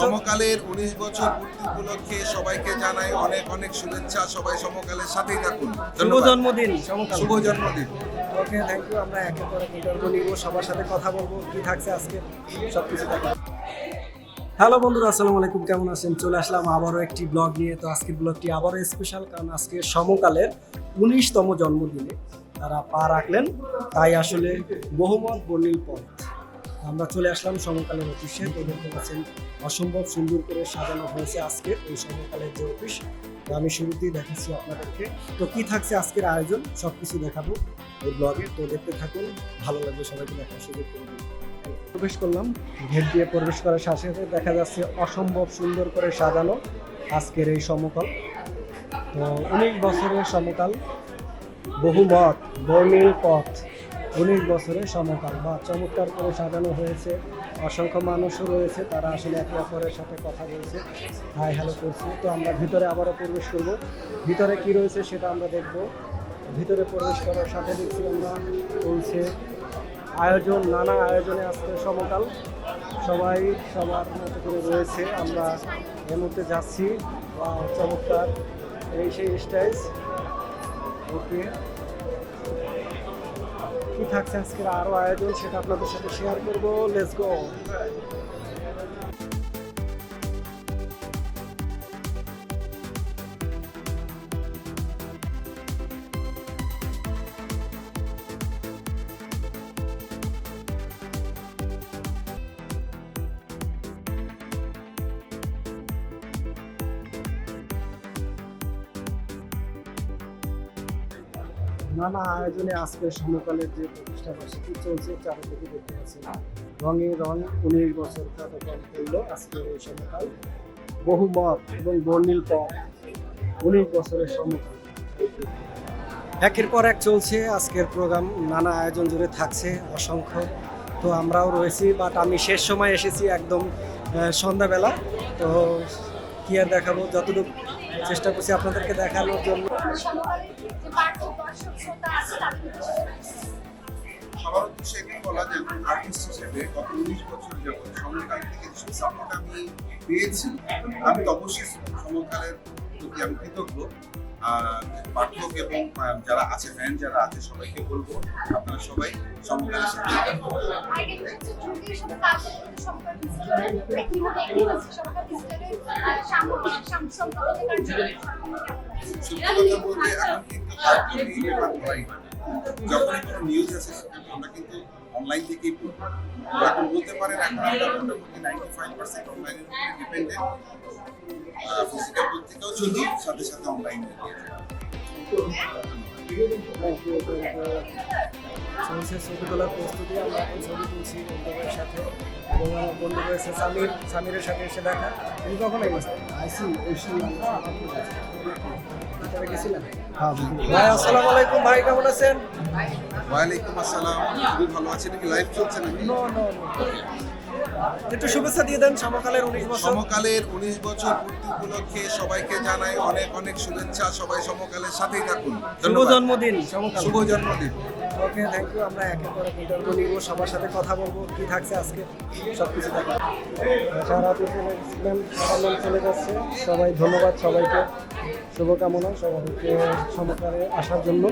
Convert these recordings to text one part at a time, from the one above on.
সমকালের উনিশ বছর পূর্তি উপলক্ষে সবাইকে জানাই অনেক অনেক শুভেচ্ছা। সবাই সমকালের সাথেই থাকুন। শুভ জন্মদিন শুভ জন্মদিন। ওকে থ্যাংক ইউ আমরা একে পর ইন্টারভিউ নিব সবার সাথে কথা বলব কি থাকছে আজকে সব কিছু হ্যালো বন্ধুরা আসসালামু আলাইকুম কেমন আছেন? চলে আসলাম আবারও একটি ব্লগ নিয়ে। তো আজকের ব্লগটি আবারও স্পেশাল কারণ আজকে সমকালের উনিশতম জন্মদিনে তারা পা রাখলেন। তাই আসলে বহুমত বর্ণিল পথ। আমরা চলে আসলাম সমকালের অফিসে। তো দেখতে পাচ্ছেন অসম্ভব সুন্দর করে সাজানো হয়েছে আজকে এই সমকালের যে অফিস। তো আমি শুরুতেই দেখাচ্ছি আপনাদেরকে। তো কি থাকছে আজকের আয়োজন? সব কিছু দেখাবো এই ব্লগে তো দেখতে থাকুন, ভালো লাগবে সবাইকে দেখার সুযোগ করে প্রবেশ করলাম। গেট দিয়ে প্রবেশ করার সাথে সাথে দেখা যাচ্ছে অসম্ভব সুন্দর করে সাজানো আজকের এই সমকাল। তো উনিশ বছরের সমকাল। বহুমত, বর্ণিল পথ। উনিশ বছরের সমকাল বা চমৎকার করে সাজানো হয়েছে। অসংখ্য মানুষও রয়েছে, তারা আসলে একে অপরের সাথে কথা বলছে, হাই হ্যালো করছে। তো আমরা ভিতরে আবারও প্রবেশ করব। ভিতরে কি রয়েছে সেটা আমরা দেখব। ভিতরে প্রবেশ করার সাথে দেখছি আমরা চলছে আয়োজন, নানা আয়োজনে আজকে সমকাল। সবাই সবার মতো করে রয়েছে। আমরা এর মধ্যে যাচ্ছি। চমৎকার। এই সেই স্টাইল ওকে। কি থাকছে আজকের আরও আয়োজন সেটা আপনাদের সাথে শেয়ার করব। লেস গো নানা আয়োজনে আজকের সমকালের যে প্রতিষ্ঠা বার্ষিকী চলছে চারিদিকে দেখতে পাচ্ছি রঙে রং উনিশ বছর প্রটোকল করল আজকের এই সমকাল বহু মত এবং বর্ণিল পথ উনিশ বছরের সমকাল একের পর এক চলছে আজকের প্রোগ্রাম নানা আয়োজন জুড়ে থাকছে অসংখ্য। তো আমরাও রয়েছি বাট আমি শেষ সময় এসেছি একদম সন্ধ্যাবেলা। তো কি আর দেখাবো যতটুকু চেষ্টা করছি আপনাদেরকে দেখানোর জন্য। দর্শক সবার উদ্দেশ্যে এটাই বলা যে আর্টিস্ট হিসেবে গত উনিশ বছর যাবত সমকাল থেকে যে সাপোর্ট আমি পেয়েছি, আমি অবশ্যই সমকালের প্রতি আমি কৃতজ্ঞ। পাঠক এবং যারা আছে ফ্যান যারা আছে, সবাইকে বলব, আপনারা সবাই সমকালের সাথে সম্পর্ক যখনই কোনো নিউজ আসে আমরা কিন্তু অনলাইন থেকেই পড়ি এখন বলতে পারেন এখন আমরা ফাইভ পার্সেন্ট অনলাইনের উপরে ডিপেন্ডেন্ট ফিজিক্যাল পত্রিকাও চলি সাথে সাথে অনলাইনে ছবি তোলার প্রস্তুতি আমরা এখন ছবি তুলছি বন্ধুদের সাথে এবং আমার বন্ধু রয়েছে সামির সামিরের সাথে এসে দেখা। তুমি কখন এসেছেন আইসি এসি। ভিতরে ভাই আসসালামু আলাইকুম। ভাই কেমন আছেন? ওয়ালাইকুম আসসালাম। খুবই ভালো আছে নাকি? লাইভ চলছে নাকি? নো নো একটু শুভেচ্ছা দিয়ে দেন সমকালের উনিশ বছর। সমকালের উনিশ বছর পূর্তি উপলক্ষে সবাইকে জানাই অনেক অনেক শুভেচ্ছা। সবাই সমকালের সাথেই থাকুন। শুভ জন্মদিন শুভ জন্মদিন। ওকে থ্যাংক ইউ আমরা একে পর ইন্টারভিউ নিব সবার সাথে কথা বলব কি থাকছে আজকে সব কিছু দেখা। সারা চলে গেছিলেন সকালে চলে যাচ্ছে। সবাই ধন্যবাদ সবাইকে। শুভকামনা সবাইকে সমকালে আসার জন্য।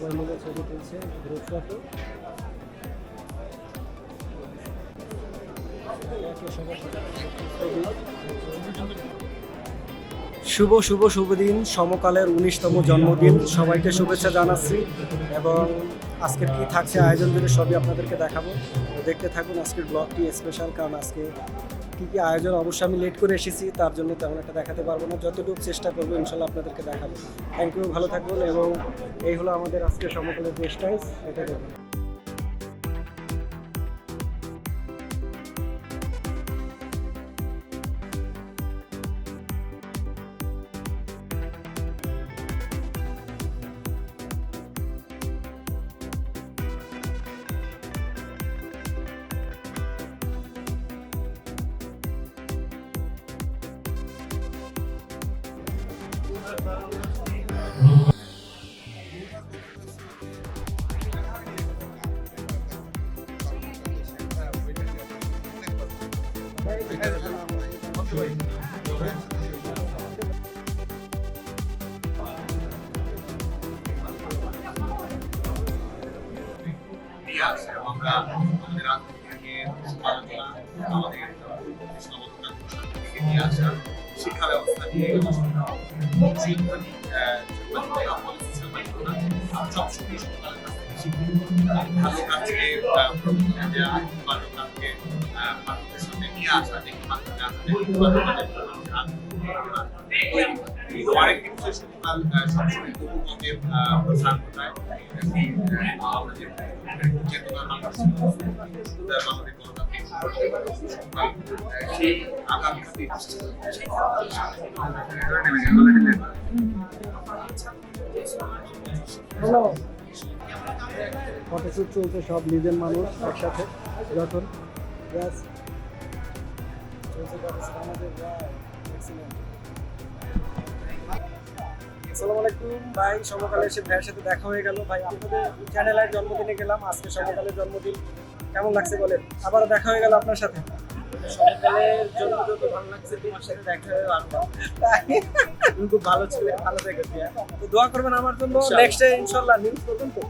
সবাই মিলে ছবি তুলছে গ্রুপ ফটো শুভ শুভ শুভ দিন। সমকালের উনিশতম জন্মদিন। সবাইকে শুভেচ্ছা জানাচ্ছি এবং আজকের কি থাকছে আয়োজন জুড়ে সবই আপনাদেরকে দেখাবো। দেখতে থাকুন আজকের ব্লগটি স্পেশাল কারণ আজকে কী কী আয়োজন অবশ্যই আমি লেট করে এসেছি, তার জন্য তেমন একটা দেখাতে পারব না। যতটুকু চেষ্টা করব, ইনশাল্লাহ আপনাদেরকে দেখাবো। থ্যাংক ইউ ভালো থাকবেন এবং এই হলো আমাদের আজকে সমকালের টাইস এটা আমরা আমাদের আত্মীয়কে আলোচনা আমাদের নিয়ে শিক্ষা ব্যবস্থা নিয়ে আসা ফটোশ্যুট চলছে সব নিজের মানুষ একসাথে যখন ব্যাস আসসালামু আলাইকুম ভাই সমকালে এসে ভাইয়ের সাথে দেখা হয়ে গেল। ভাই আপনাদের চ্যানেলের জন্মদিনে গেলাম। আজকে সমকালের জন্মদিন। কেমন লাগছে বলেন? আবারও দেখা হয়ে গেল আপনার সাথে। সকালের জন্য যত ভালো লাগছে তোমার সাথে দেখা হয়ে ভালো তুমি খুব ভালো ছিলে ভালো দেখেছি তো দোয়া করবেন আমার জন্য। নেক্সট ডে ইনশাল্লাহ নিউজ করবেন তো?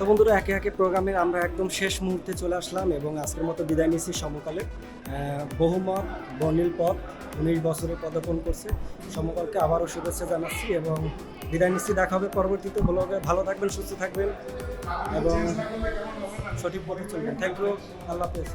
তো বন্ধুরা, একে একে প্রোগ্রামের আমরা একদম শেষ মুহূর্তে চলে আসলাম এবং আজকের মতো বিদায় নিচ্ছি সমকালে। বহুমত বনিল পথ উনিশ বছরে পদার্পণ করছে। সমকালকে আবারও শুভেচ্ছা জানাচ্ছি এবং বিদায় নিচ্ছি। দেখা হবে পরবর্তীতে ব্লগে। ভালো থাকবেন, সুস্থ থাকবেন এবং সঠিক পথে চলবেন। থ্যাংক ইউ আল্লাহ হাফেজ।